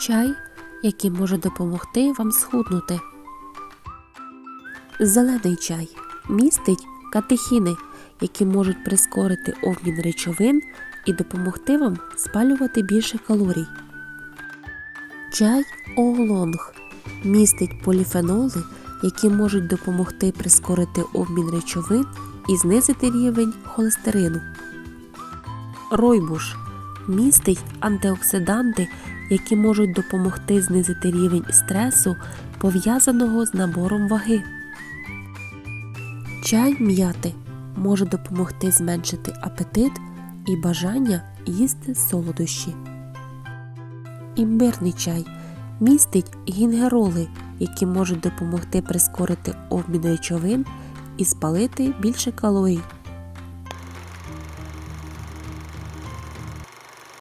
Чай, який може допомогти вам схуднути. Зелений чай містить катехіни, які можуть прискорити обмін речовин і допомогти вам спалювати більше калорій. Чай оолонг містить поліфеноли, які можуть допомогти прискорити обмін речовин і знизити рівень холестерину. Ройбуш містить антиоксиданти, які можуть допомогти знизити рівень стресу, пов'язаного з набором ваги. Чай м'яти може допомогти зменшити апетит і бажання їсти солодощі. Імбирний чай містить гінгероли, які можуть допомогти прискорити обмін речовин і спалити більше калорій.